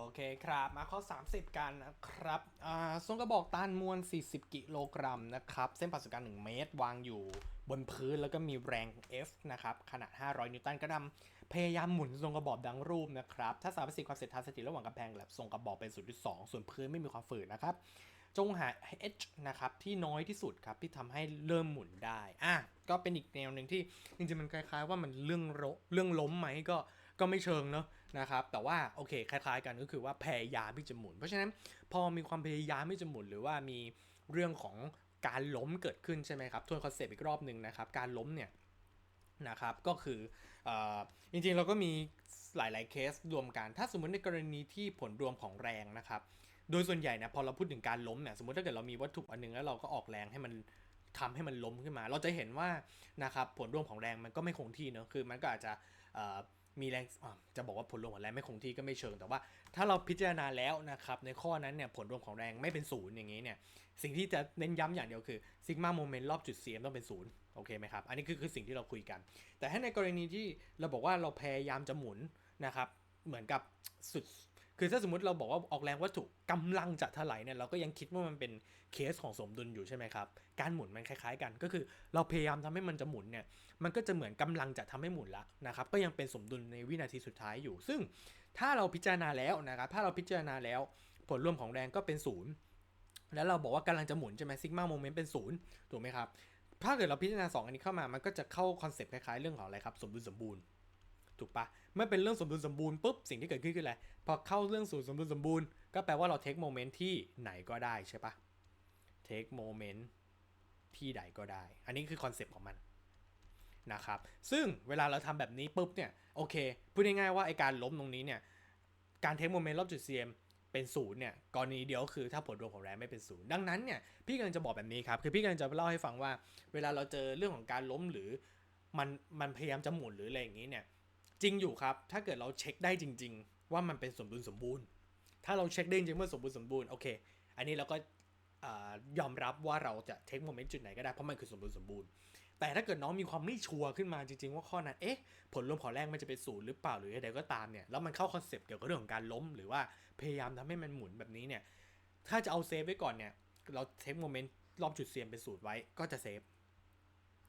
โอเคครับ มาข้อ 30 กันนะครับอ่าทรงกระบอกต้านมวล 40 กิโลกรัมนะครับ เส้นผ่าศูนย์กลาง1เมตรวางอยู่บนพื้นแล้วก็มีแรง F นะครับ ขนาด 500 นิวตันกระดำพยายามหมุนทรงกระบอกดังรูปนะครับ ถ้าสามารถสิ่งความเสร็จทานสถิตระหว่างกำแพงและทรงกระบอกเป็น 0.2 ส่วนพื้นไม่มีความฝืดนะครับ จงหา h นะครับที่น้อยที่สุดครับที่ทำให้เริ่มหมุนได้อะก็เป็นอีกแนวหนึ่งที่จริงๆมันคล้ายๆว่ามันเรื่องโรเรื่องล้มไหมก็ก็ไม่เชิงเนอะ นะครับแต่ว่าโอเคคล้ายๆกันก็คือว่าพยายามที่จะหมุน เพราะฉะนั้นพอมีความพยายามที่จะหมุน หรือว่ามีเรื่องของการล้มเกิดขึ้นใช่ไหมครับทวนคอนเซปต์อีกรอบหนึ่งนะครับการล้มเนี่ยนะครับก็คืออจริงๆเราก็มีหลายๆเคสรวมกัน ถ้าสมมติในกรณีที่ผลรวมของแรงนะครับโดยส่วนใหญ่เนี่ยพอเราพูดถึงการล้มเนี่ยสมมติถ้าเกิดเรามีวัตถุอันหนึงแล้วเราก็ออกแรงให้มันทำให้มันล้มขึ้นมา เราจะเห็นว่านะครับผลรวมของแรงมันก็ไม่คงที่เนอะคือมันก็อาจจะ มีแรงจะบอกว่าผลรวมของแรงไม่คงที่ก็ไม่เชิง แต่ว่าถ้าเราพิจารณาแล้วนะครับในข้อนั้นเนี่ยผลรวมของแรงไม่เป็นศูนย์อย่างนี้เนี่ยสิ่งที่จะเน้นย้ำอย่างเดียวคือซิกมาโมเมนต์รอบจุดเสียมต้องเป็นศูนย์โอเคไหมครับ อันนี้คือคือสิ่งที่เราคุยกัน แต่ถ้าในกรณีที่เราบอกว่าเราพยายามจะหมุนนะครับเหมือนกับสุด คือถ้าสมมติเราบอกว่าออกแรงวัตถุกำลังจะถลายเนี่ยเราก็ยังคิดว่ามันเป็นเคสของสมดุลอยู่ใช่ไหมครับ การหมุนมันคล้ายๆกัน ก็คือเราพยายามทำให้มันจะหมุนเนี่ยมันก็จะเหมือนกำลังจะทำให้หมุนละนะครับก็ยังเป็นสมดุลในวินาทีสุดท้ายอยู่ ซึ่งถ้าเราพิจารณาแล้วนะครับถ้าเราพิจารณาแล้วผลรวมของแรงก็เป็นศูนย์แล้วเราบอกว่ากำลังจะหมุนใช่ไหมซิกมาโมเมนต์เป็นศูนย์ถูกไหมครับถ้าเกิดเราพิจารณาสองอันนี้เข้ามา มันก็จะเข้าคอนเซปต์คล้ายๆเรื่องของอะไรครับ สมดุลสมบูรณ์ ถูกปะเมื่อเป็นเรื่องสมดุลสมบูรณ์ปุ๊บสิ่งที่เกิดขึ้นคืออะไรพอเข้าเรื่องสู่สมดุลสมบูรณ์ก็แปลว่าเราเทคโมเมนต์ที่ไหนก็ได้ใช่ปะเทคโมเมนต์ที่ใดก็ได้ อันนี้คือคอนเซปต์ของมันนะครับซึ่งเวลาเราทำแบบนี้ปุ๊บเนี่ยโอเคพูดง่ายๆว่าไอการล้มตรงนี้เนี่ยการเทคโมเมนต์รอบจุดเซียมเป็นศูนย์เนี่ยกรณีเดียวคือถ้าผลรวมของแรงไม่เป็นศูนย์ดังนั้นเนี่ยพี่กำลังจะบอกแบบนี้ครับคือพี่กำลังจะเล่าให้ฟังว่า เวลาเราเจอเรื่องของการล้มหรือมันมันพยายามจะหมุนหรืออะไรอย่างนี้เนี่ย จริงอยู่ครับ ถ้าเกิดเราเช็คได้จริง ๆ ว่ามันเป็นสมดุลสมบูรณ์ ถ้าเราเช็คได้จริงๆว่าสมบูรณ์สมบูรณ์โอเค อันนี้เราก็ยอมรับว่าเราจะเทคโมเมนต์จุดไหนก็ได้เพราะมันคือสมบูรณ์สมบูรณ์ แต่ถ้าเกิดน้องมีความไม่ชัวร์ขึ้นมาจริงๆ ว่าข้อนั้นเอ๊ะผลรวมขอแรงมันจะเป็นศูนย์หรือเปล่าหรืออะไรก็ตามเนี่ยแล้วมันเข้าคอนเซปต์เกี่ยวกับเรื่องของการล้ม หรือว่าพยายามทำให้มันหมุนแบบนี้เนี่ยถ้าจะเอาเซฟไว้ก่อนเนี่ยเราเทคโมเมนต์รอบจุดเสียมเป็นศูนย์ไว้ก็จะเซฟ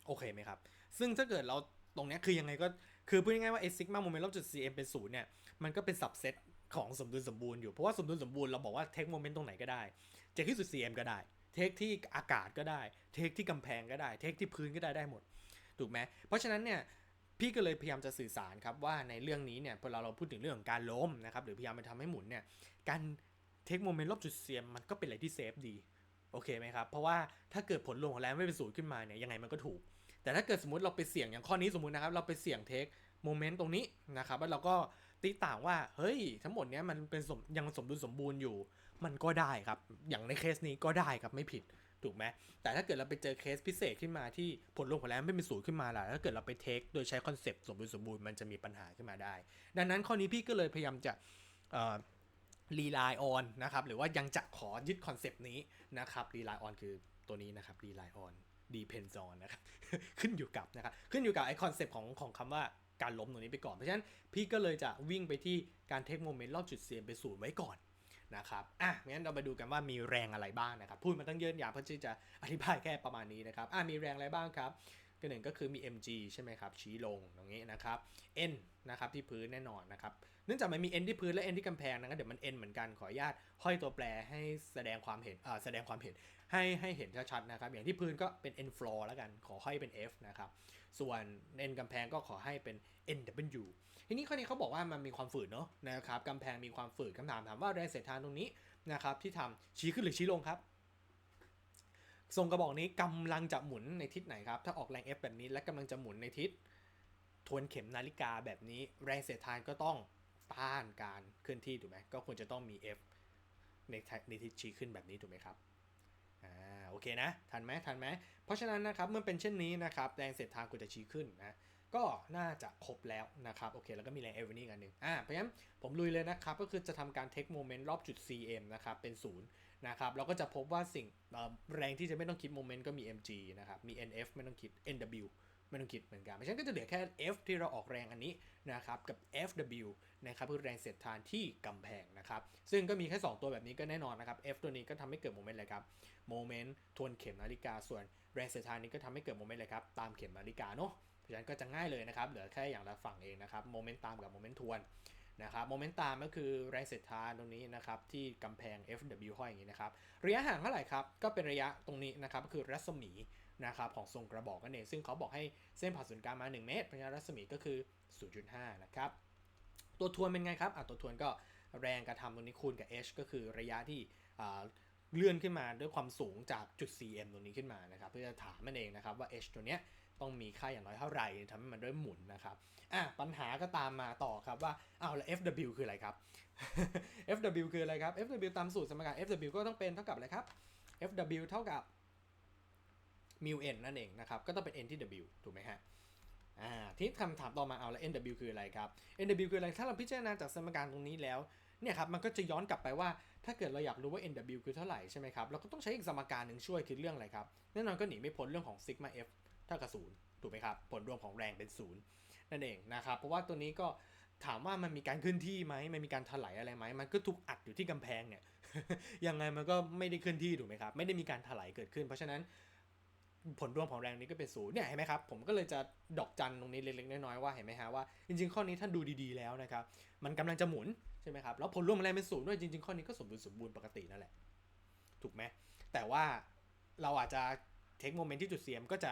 โอเคไหมครับ ซึ่งถ้าเกิดเรา ตรงนี้คือยังไงก็คือพูดง่ายๆว่าไอซิกมาโมเมนต์รอบจุด cm เป็นศูนย์เนี่ยมันก็เป็นสับเซตของสมดุลสมบูรณ์อยู่เพราะว่าสมดุลสมบูรณ์เราบอกว่าเทคโมเมนต์ตรงไหนก็ได้เทคที่สุด cm ก็ได้ เทคที่อากาศก็ได้เทคที่กำแพงก็ได้เทคที่พื้นก็ได้ได้หมดถูกไหมเพราะฉะนั้นเนี่ยพี่ก็เลยพยายามจะสื่อสารครับว่าในเรื่องนี้เนี่ยพอเราเราพูดถึงเรื่องของการล้มนะครับหรือพยายามไปทำให้หมุนเนี่ยการเทคโมเมนต์รอบจุด cm มันก็เป็นอะไรที่เซฟดีโอเคไหมครับ เพราะว่าถ้าเกิดผลรวมของแรงไม่เป็นศูนย์ขึ้นมาเนี่ยยังไงมันก็ถูก แต่ถ้าเกิดสมมติเราไปเสี่ยงอย่างข้อนี้สมมตินะครับเราไปเสี่ยงเทคโมเมนต์ตรงนี้นะครับแล้วเราก็ตีต่างว่าเฮ้ย ทั้งหมดเนี้ยมันเป็นสมยังสมดุลสมบูรณ์อยู่ มันก็ได้ครับ อย่างในเคสนี้ก็ได้ครับไม่ผิดถูกไหมแต่ถ้าเกิดเราไปเจอเคสพิเศษขึ้นมาที่ผลรวมของแรงไม่เป็นศูนย์ขึ้นมาล่ะถ้าเกิดเราไปเทคโดยใช้คอนเซปต์สมดุลสมบูรณ์มันจะมีปัญหาขึ้นมาได้ ดังนั้นข้อนี้พี่ก็เลยพยายามจะรีไลน์ออนนะครับหรือว่ายังจะขอยึดคอนเซปต์นี้นะครับรีไลน์ออนคือตัวนี้นะครับรีไลน์ออน depends on นะครับขึ้นอยู่กับนะครับขึ้นอยู่กับไอคอนเซปต์ของของคำว่าการล้มตรงนี้ไปก่อน เพราะฉะนั้นพี่ก็เลยจะวิ่งไปที่การเทคโมเมนต์รอบจุดเสียงไปศูนย์ไว้ก่อนนะครับอะงั้นเราไปดูกันว่ามีแรงอะไรบ้างนะครับ พูดมาตั้งเยอะยาวเพื่อที่จะอธิบายแค่ประมาณนี้นะครับอะมีแรงอะไรบ้างครับ ก็หนึ่งก็คือมี mg ใช่ไหมครับ ชี้ลงตรงนี้นะครับ n นะครับที่พื้นแน่นอนนะครับ เนื่องจากมันมี n ที่พื้นและ n ที่กำแพงนะครับเดี๋ยวมัน n เหมือนกันขออนุญาตห้อยตัวแปรให้แสดงความเห็นแสดงความเห็นให้ให้เห็นชัดๆนะครับ อย่างที่พื้นก็เป็น n floor แล้วกันขอให้เป็น f นะครับ ส่วน n กำแพงก็ขอให้เป็น nw ทีนี้ข้อนี้เขาบอกว่ามันมีความฝืดเนาะนะครับกำแพงมีความฝืดคำถามถามว่าแรงเสียดทานตรงนี้นะครับที่ทำชี้ขึ้นหรือชี้ลงครับ ทรงกระบอกนี้กำลังจะหมุนในทิศไหนครับ ถ้าออกแรง F แบบนี้และกำลังจะหมุนในทิศทวนเข็มนาฬิกาแบบนี้ แรงเสียดทานก็ต้องต้านการเคลื่อนที่ถูกไหมก็ควรจะต้องมี F ในในทิศชี้ขึ้นแบบนี้ถูกไหมครับอ่าโอเคนะ ทันไหมทันไหมเพราะฉะนั้นนะครับเมื่อเป็นเช่นนี้นะครับแรงเสียดทานควรจะชี้ขึ้นนะก็น่าจะครบแล้วนะครับโอเคแล้วก็มีแรงเอเวอร์นิ่งอันหนึ่งอ่าเพราะฉะนั้นผมลุยเลยนะครับก็คือจะทำการเทคโมเมนต์รอบจุด cm นะครับเป็นศู นะครับเราก็จะพบว่าสิ่งแรงที่จะไม่ต้องคิดโมเมนต์ก็มี mg นะครับ มี nf ไม่ต้องคิด nw ไม่ต้องคิดเหมือนกันเพราะฉะนั้นก็จะเหลือแค่ F ที่เราออกแรงอันนี้นะครับกับ FW นะครับคือแรงเสียดทานที่กำแพงนะครับซึ่งก็มีแค่ 2 ตัวแบบนี้ก็แน่นอนนะครับ F ตัวนี้ก็ทำให้เกิดโมเมนต์เลยครับโมเมนต์ทวนเข็มนาฬิกาส่วนแรงเสียดทานนี้ก็ทำให้เกิดโมเมนต์เลยครับตามเข็มนาฬิกาเนาะเพราะฉะนั้นก็จะง่ายเลยนะครับเหลือแค่อย่างละฝั่งเองนะครับโมเมนต์ตามกับโมเมนต์ทวน นะครับโมเมนต์ตามก็คือแรงเสียดทานตรงนี้นะครับที่กำแพง FW ห้อยอย่างนี้นะครับระยะห่างเท่าไหร่ครับ ก็เป็นระยะตรงนี้นะครับก็คือรัศมีนะครับของทรงกระบอกนั่นเองซึ่งเขาบอกให้เส้นผ่าศูนย์กลางมา 1 เมตรเพราะฉะนั้นรัศมีก็คือ 0.5 นะครับ ตัวทวนเป็นไงครับอะตัวทวนก็แรงกระทำตรงนี้คูณกับ h ก็คือระยะที่อ่าเลื่อนขึ้นมาด้วยความสูงจากจุด cm ตรงนี้ขึ้นมานะครับ เพื่อจะถามมันเองนะครับว่า h ตัวเนี้ย ต้องมีค่าอย่างน้อยเท่าไหร่ทำให้มันด้วยหมุนนะครับอะปัญหาก็ตามมาต่อครับว่าอ้าวแล้ว fw คืออะไรครับ fw คืออะไรครับ fw ตามสูตรสมการ fw ก็ต้องเป็นเท่ากับอะไรครับ fw เท่ากับ mu n นั่นเองนะครับ ก็ต้องเป็น n ที่ w ถูกไหมฮะอ่าที่คำถามต่อมาเอาแล้ว NW คืออะไรครับ NW คืออะไร ถ้าเราพิจารณาจากสมการตรงนี้แล้วเนี่ยครับมันก็จะย้อนกลับไปว่าถ้าเกิดเราอยากรู้ว่า NW คือเท่าไหร่ใช่ไหมครับเราก็ต้องใช้อีกสมการหนึ่งช่วยคือเรื่องอะไรครับ แน่นอนก็หนีไม่พ้นเรื่องของ sigma f ท่ากับศูนย์ถูกไหมครับ ผลรวมของแรงเป็นศูนย์นั่นเองนะครับ เพราะว่าตัวนี้ก็ถามว่ามันมีการเคลื่อนที่ไหมมันมีการถลายอะไรไหมมันก็ถูกอัดอยู่ที่กำแพงเนี่ยยังไงมันก็ไม่ได้เคลื่อนที่ถูกไหมครับไม่ได้มีการถลายเกิดขึ้น เพราะฉะนั้นผลรวมของแรงนี้ก็เป็นศูนย์เนี่ยเห็นไหมครับผมก็เลยจะดอกจันตรงนี้เล็กๆน้อยๆว่าเห็นไหมฮะว่าจริงๆข้อนี้ท่านดูดีๆแล้วนะครับมันกำลังจะหมุนใช่ไหมครับแล้วผลรวมของแรงเป็นศูนย์ด้วยจริงๆข้อนี้ก็สมบูรณ์สมบูรณ์ปกตินั่นแหละถูกไหมแต่ว่าเราอาจจะเทคโมเมนต์ที่จุดเสียมก็จะ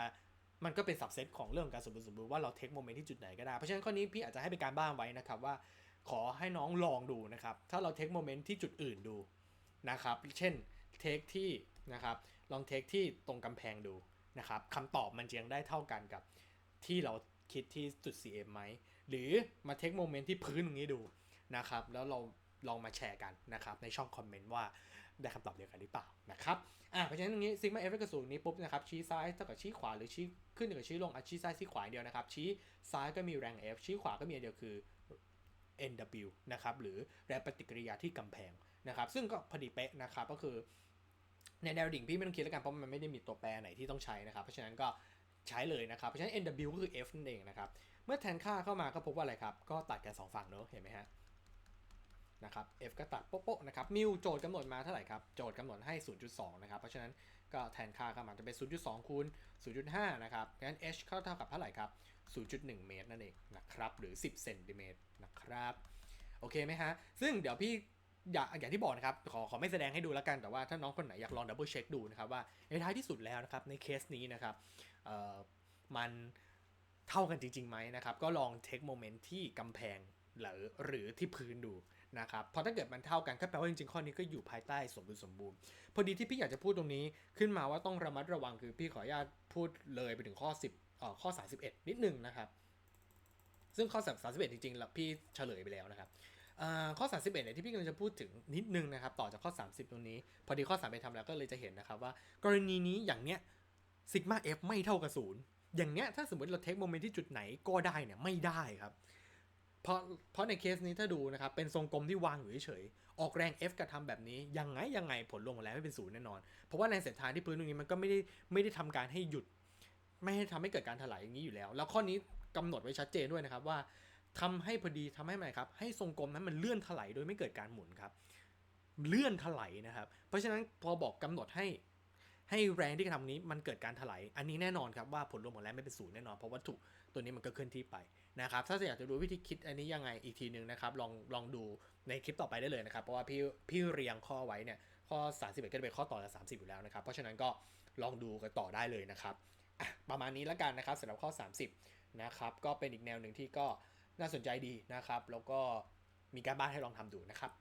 มันก็เป็นสับเซตของเรื่องการสมบูรณ์สมบูรณ์ว่าเราเทคโมเมนต์ที่จุดไหนก็ได้ เพราะฉะนั้นข้อนี้พี่อาจจะให้เป็นการบ้านไว้นะครับว่า ขอให้น้องลองดูนะครับ ถ้าเราเทคโมเมนต์ที่จุดอื่นดูนะครับ เช่นเทคที่นะครับลองเทคที่ตรงกำแพงดูนะครับคำตอบมันจะยังได้เท่ากันกับที่เราคิดที่จุด CM ไหม หรือมาเทคโมเมนต์ที่พื้นตรงนี้ดูนะครับ แล้วเรา ลองมาแชร์กันนะครับในช่องคอมเมนต์ว่าได้คำตอบเดียวกันหรือเปล่านะครับอ่าเพราะฉะนั้นตรงนี้ซิกมาเอฟกับศูนย์นี้ปุ๊บนะครับชี้ซ้ายเท่ากับชี้ขวาหรือชี้ขึ้นกับชี้ลงอะชี้ซ้ายชี้ขวาเดียวนะครับชี้ซ้ายก็มีแรง F ชี้ขวาก็มีอันเดียวคือ NW นะครับหรือแรงปฏิกิริยาที่กำแพงนะครับซึ่งก็พอดีเป๊ะนะครับก็คือในแนวดิ่งพี่ไม่ต้องคิดแล้วกันเพราะมันไม่ได้มีตัวแปรไหนที่ต้องใช้นะครับ เพราะฉะนั้นก็ใช้เลยนะครับ เพราะฉะนั้น NW ก็คือ F นั่นเองนะครับ เมื่อแทนค่าเข้ามาก็พบว่าอะไรครับ ก็ตัดกัน 2 ฝั่งเนอะเห็นไหมฮะ นะครับ F ก็ตัดโป๊ะๆนะครับ มิวโจทย์กำหนดมาเท่าไหร่ครับ โจทย์กำหนดให้ 0.2 นะครับ เพราะฉะนั้นก็แทนค่าเข้ามาจะเป็น 0.2 คูณ 0.5 นะครับงั้น h เข้าเท่ากับเท่าไหร่ครับ 0.1 เมตรนั่นเองนะครับ หรือ 10 เซนติเมตรนะครับ โอเคไหมฮะ ซึ่งเดี๋ยวพี่อย่าอย่างที่บอกนะครับ ขอขอไม่แสดงให้ดูแล้วกัน แต่ว่าถ้าน้องคนไหนอยากลองดับเบิลเช็คดูนะครับว่าในท้ายที่สุดแล้วนะครับในเคสนี้นะครับเอ่อมันเท่ากันจริงๆไหมนะครับ ก็ลองเทคโมเมนต์ที่กำแพงหรือหรือที่พื้นดู นะครับเพราะถ้าเกิดมันเท่ากันก็แปลว่าจริงๆข้อนี้ก็อยู่ภายใต้สมบูรณ์สมบูรณ์ พอดีที่พี่อยากจะพูดตรงนี้ขึ้นมาว่าต้องระมัดระวังคือพี่ขออนุญาตพูดเลยไปถึงข้อ 10เอ่อข้อ 31 นิดนึงนะครับ ซึ่งข้อ 31 จริงๆแล้วพี่เฉลยไปแล้วนะครับอ่าข้อ 31เนี่ยที่พี่กำลังจะพูดถึงนิดนึงนะครับ ต่อจากข้อ 30 ตรงนี้ พอดีข้อ3ไปทำแล้วก็เลยจะเห็นนะครับว่ากรณีนี้อย่างเนี้ยซิกมา f ไม่เท่ากับศูนย์อย่างเนี้ยถ้าสมมติเราเทคโมเมนต์ที่จุดไหนก็ได้เนี่ยไม่ได้ครับ เพราะเพราะในเคสนี้ถ้าดูนะครับ เป็นทรงกลมที่วางอยู่เฉยๆออกแรง F กระทำแบบนี้ ยังไงยังไงผลรวมของแรงไม่เป็นศูนย์แน่นอน เพราะว่าแรงเสียดทานที่พื้นตรงนี้มันก็ไม่ได้ไม่ได้ทำการให้หยุด ไม่ให้ทำให้เกิดการถลายอย่างนี้อยู่แล้ว แล้วข้อนี้กำหนดไว้ชัดเจนด้วยนะครับว่าทำให้พอดีทำให้อะไรครับ ให้ทรงกลมนั้นมันเลื่อนถลายโดยไม่เกิดการหมุนครับ เลื่อนถลายนะครับ เพราะฉะนั้นพอบอกกำหนดให้ให้แรงที่กระทำนี้มันเกิดการถลายอันนี้แน่นอนครับว่าผลรวมของแรงไม่เป็นศูนย์แน่นอนเพราะวัตถุ ตัวนี้มันก็เคลื่อนที่ไปนะครับ ถ้าอยากจะรู้วิธีคิดอันนี้ยังไงอีกทีหนึ่งนะครับ ลองลองดูในคลิปต่อไปได้เลยนะครับ เพราะว่าพี่พี่เรียงข้อไว้เนี่ย ข้อ 31 ก็จะเป็นข้อต่อจาก30 อยู่แล้วนะครับ เพราะฉะนั้นก็ลองดูกันต่อได้เลยนะครับประมาณนี้แล้วกันนะครับสำหรับข้อ 30 นะครับ ก็เป็นอีกแนวหนึ่งที่ก็น่าสนใจดีนะครับ แล้วก็มีการบ้านให้ลองทำดูนะครับ